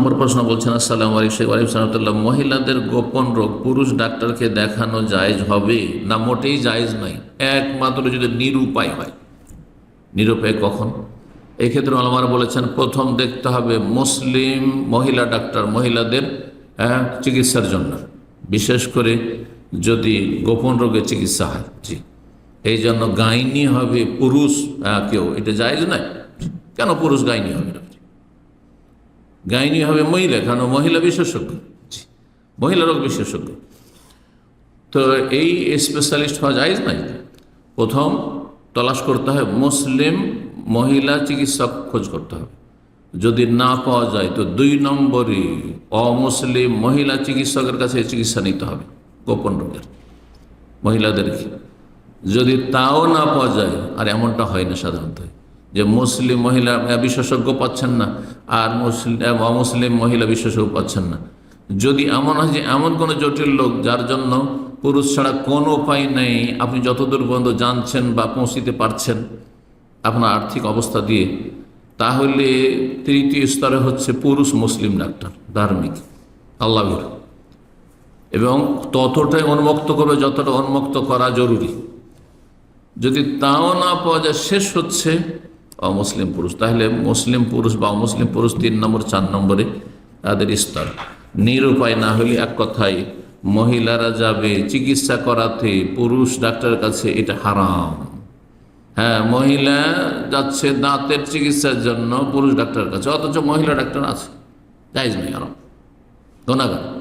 নম্বর প্রশ্ন বলছেন আসসালাম আলাইকুম মহিলাদের গোপন রোগ পুরুষ ডাক্তারকে দেখানো জায়েজ হবে? না মোটেই জায়েজ নাই একমাত্র যদি নিরুপায় হয়। নিরুপায় কখন? এই ক্ষেত্রে আলমার বলেছেন প্রথম দেখতে হবে মুসলিম মহিলা ডাক্তার মহিলাদের হ্যাঁ, চিকিৎসার জন্য। বিশেষ করে যদি গোপন রোগের চিকিৎসা হয়। জি। এই জন্য গাইনি হবে পুরুষ আহ, কেউ। এটা জায়েজ নাই কেন পুরুষ গাইনি হবে? না গাইনি হবে মহিলা কারণ মহিলা বিশেষজ্ঞ। মহিলা রোগ বিশেষজ্ঞ। তো এই স্পেশালিস্ট হওয়া যায় নাই? প্রথম তলাশ করতে হয়, মুসলিম মহিলা চিকিৎসক খোঁজ করতে হবে। যদি না পাওয়া যায়, তো দুই নম্বরে অমুসলিম মহিলা চিকিৎসকের কাছে চিকিৎসা নিতে হবে, গোপন রোগের। মহিলাদেরকে যদি তাও না পাওয়া যায়, আর এমনটা হয় না সাধারণত। যে মুসলিম মহিলা বিশেষজ্ঞ পাচ্ছেন না, আর মুসলিম অমুসলিম মহিলা বিশেষজ্ঞ পাচ্ছেন না। যদি এমন হয় যে এমন কোনো জটিল লোক যার জন্য পুরুষ ছাড়া কোনো উপায় নেই, আপনি যতদূর পর্যন্ত জানছেন বা পৌঁছিতে পারছেন আপনার আর্থিক অবস্থা দিয়ে, তাহলে তৃতীয় স্তরে হচ্ছে পুরুষ মুসলিম ডাক্তার, ধার্মিক। আল্লাহ এবং ততটাই উন্মুক্ত করবে যতটা উন্মুক্ত করা জরুরি। যদি তাও না পাওয়া যায়, শেষ হচ্ছে অমুসলিম পুরুষ। তাহলে মুসলিম পুরুষ বা অমুসলিম পুরুষ তিন নম্বর, চার নম্বরে তাদের স্তর। নিরুপায় না হলে এক কথায় মহিলারা যাবে চিকিৎসা করাতে, পুরুষ ডাক্তারের কাছে এটা হারাম। হ্যাঁ মহিলা যাচ্ছে দাঁতের চিকিৎসার জন্য পুরুষ ডাক্তারের কাছে, অথচ মহিলা ডাক্তার আছে। যাইজ নেই আরাম গোনাগার।